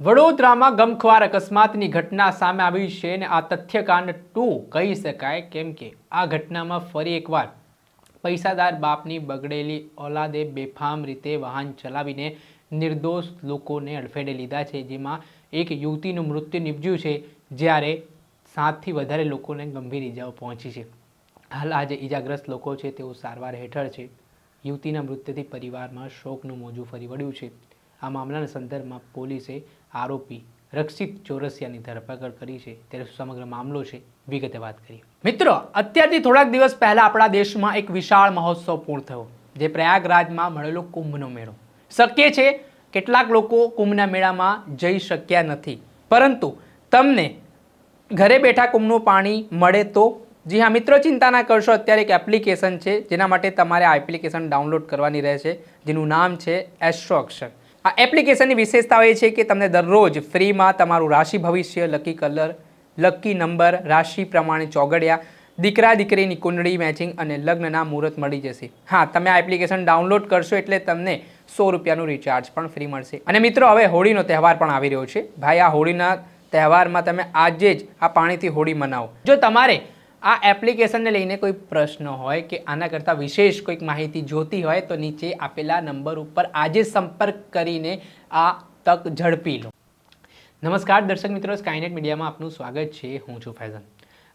વડોદરામાં ગમખ્વાર અકસ્માતની ઘટના સામે આવી છે અને આ તથ્યકાંડ ટુ કહી શકાય કેમ કે આ ઘટનામાં ફરી એકવાર પૈસાદાર બાપની બગડેલી ઓલાદે બેફામ રીતે વાહન ચલાવીને નિર્દોષ લોકોને અડફેટે લીધા છે, જેમાં એક યુવતીનું મૃત્યુ નિપજ્યું છે, જ્યારે સાતથી વધારે લોકોને ગંભીર ઈજાઓ પહોંચી છે. હાલ આજે ઇજાગ્રસ્ત લોકો છે, તેઓ સારવાર હેઠળ છે. યુવતીના મૃત્યુથી પરિવારમાં શોકનું મોજું ફરી વળ્યું છે. આ મામલાના સંદર્ભમાં પોલીસે આરોપી રક્ષિત ચોરસિયાની ધરપકડ કરી છે. ત્યારે સમગ્ર મામલો છે વિગતે વાત કરીએ. મિત્રો, અત્યારથી થોડાક દિવસ પહેલા આપણા દેશમાં એક વિશાળ મહોત્સવ પૂર્ણ થયો, જે પ્રયાગરાજમાં મળેલો કુંભનો મેળો. શક્ય છે કેટલાક લોકો કુંભના મેળામાં જઈ શક્યા નથી. પરંતુ તમને ઘરે બેઠા કુંભનું પાણી મળે તો? જી હા, મિત્રો ચિંતા ના કરશો. અત્યારે એક એપ્લિકેશન છે, જેના માટે તમારે આ એપ્લિકેશન ડાઉનલોડ કરવાની રહેશે, જેનું નામ છે એસ્ટ્રો અક્ષર. આ એપ્લિકેશનની વિશેષતાઓ એ છે કે તમને દરરોજ ફ્રીમાં તમારું રાશિ ભવિષ્ય લકી કલર લકી નંબર રાશિ પ્રમાણે ચોગડિયા, દીકરા, દીકરીની કુંડળી મેચિંગ અને લગ્નના મુહૂર્ત મળી જશે. હા, તમે આ એપ્લિકેશન ડાઉનલોડ કરશો એટલે તમને સો રૂપિયાનું રિચાર્જ પણ ફ્રી મળશે. અને મિત્રો, હવે હોળીનો તહેવાર પણ આવી રહ્યો છે. ભાઈ, આ હોળીના તહેવારમાં તમે આજે જ આ પાણીથી હોળી મનાવો. જો તમારે આ એપ્લિકેશનને લઈને કોઈ પ્રશ્ન હોય કે આના કરતાં વિશેષ કોઈક માહિતી જોતી હોય તો નીચે આપેલા નંબર ઉપર આજે સંપર્ક કરીને આ તક ઝડપી લો. નમસ્કાર, દર્શક મિત્રો સ્કાયનેટ મીડિયામાં આપનું સ્વાગત છે. હું છું ફૈઝન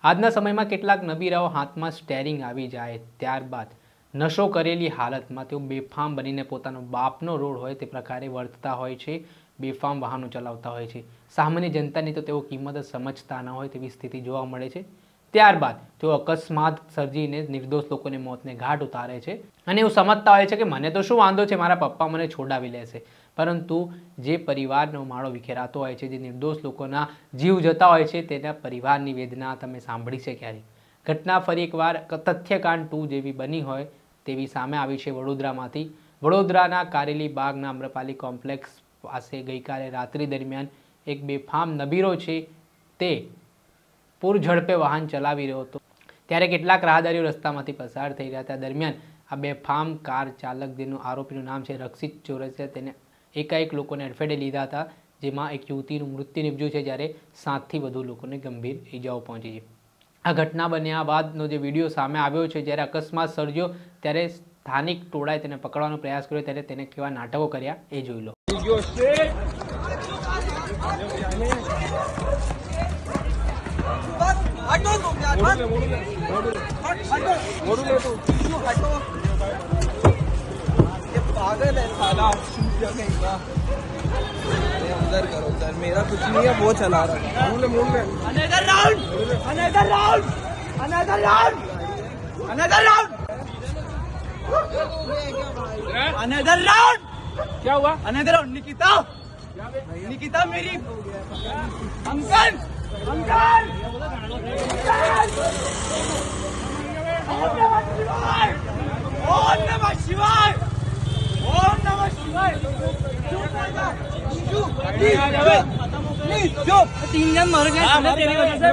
આજના સમયમાં કેટલાક નબીરાઓ હાથમાં સ્ટેરિંગ આવી જાય ત્યારબાદ નશો કરેલી હાલતમાં તેઓ બેફામ બનીને પોતાનો બાપનો રોડ હોય તે પ્રકારે વર્તતા હોય છે, બેફામ વાહનો ચલાવતા હોય છે. સામાન્ય જનતાની તો તેઓ કિંમત જ સમજતા ન હોય તેવી સ્થિતિ જોવા મળે છે. ત્યારબાદ તેઓ અકસ્માત સર્જીને નિર્દોષ લોકોને મોતને ઘાટ ઉતારે છે અને એવું સમજતા હોય છે કે મને તો શું વાંધો છે, મારા પપ્પા મને છોડાવી લેશે. પરંતુ જે પરિવારનો માળો વિખેરાતો હોય છે, જે નિર્દોષ લોકોના જીવ જતા હોય છે, તેના પરિવારની વેદના તમે સાંભળી છે ક્યારે ઘટના ફરી એકવાર તથ્યકાંડ ટુ જેવી બની હોય તેવી સામે આવી છે વડોદરામાંથી. વડોદરાના કારેલી બાગના અમ્રપાલી કોમ્પ્લેક્સ પાસે ગઈકાલે રાત્રિ દરમિયાન એક બેફામ નબીરો છે તે પૂર ઝડપે વાહન ચલાવી રહ્યો હતો. ત્યારે કેટલાક રાહદારીઓ રસ્તામાંથી પસાર થઈ રહ્યા હતા. દરમિયાન આ બેફામ કાર ચાલક જેનું આરોપીનું નામ છે રક્ષિત ચોરસિયા. તેને એકાએક લોકોને અડફેટે લીધા હતા, જેમાં એક યુવતીનું મૃત્યુ નિપજ્યું છે, જ્યારે સાતથી વધુ લોકોને ગંભીર ઈજાઓ પહોંચી છે. આ ઘટના બન્યા બાદનો જે વીડિયો સામે આવ્યો છે, જ્યારે અકસ્માત સર્જ્યો, ત્યારે સ્થાનિક ટોળાએ તેને પકડવાનો પ્રયાસ કર્યો, ત્યારે તેને કેવા નાટકો કર્યા એ જોઈ લો. हटो तुम यार हट हट। हटो हटो। ये पागल है साला। कहीं का उधर करो उधर मेरा कुछ नहीं है वो चला रहा है। Another round another round another round another round another round क्या हुआ? अनदर राउंड निकिता निकिता मेरी। अंकल! अंकल ओम नमः शिवाय ओम नमः शिवाय जो तीन जन मर गए तेरी वजह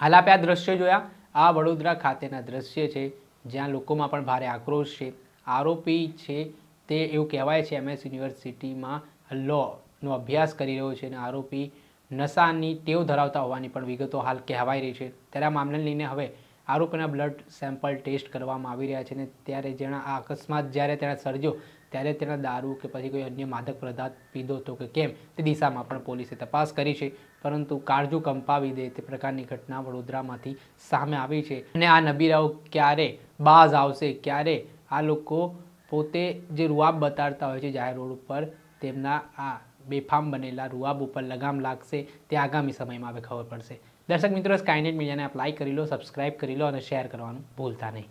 હાલ આપણે આ દ્રશ્ય જોયા. આ વડોદરા ખાતેના દ્રશ્ય છે, જ્યાં લોકોમાં પણ ભારે આક્રોશ છે. આરોપી છે તે એવું કહેવાય છે એમએસ યુનિવર્સિટીમાં લોનો અભ્યાસ કરી રહ્યો છે અને આરોપી નશાની ટેવ ધરાવતા હોવાની પણ વિગતો હાલ કહેવાઈ રહી છે. ત્યારે આ મામલાને લઈને હવે આરોપીના બ્લડ સેમ્પલ ટેસ્ટ કરવામાં આવી રહ્યા છે અને ત્યારે જેના આ અકસ્માત જ્યારે તેણે સર્જ્યો ત્યારે તેના દારૂ કે પછી કોઈ અન્ય માદક પદાર્થ, પીધો હતો કે કેમ, તે દિશામાં પણ પોલીસે તપાસ કરી છે. પરંતુ કાળજું કંપાવી દે તે પ્રકારની ઘટના વડોદરામાંથી સામે આવી છે. અને આ નબીરાઓ ક્યારે બાઝ આવશે, ક્યારે આ લોકો પોતે જે રૂઆબ બતાડતા હોય છે જાહેર રોડ ઉપર, તેમના આ બેફામ બનેલા રૂઆબ ઉપર લગામ લાગશે તે આગામી સમયમાં હવે ખબર પડશે. દર્શક મિત્રો સ્કાયનેટ મીડિયાને આપ લાઇક કરી લો સબસ્ક્રાઇબ કરી લો અને શેર કરવાનું ભૂલતા નહીં.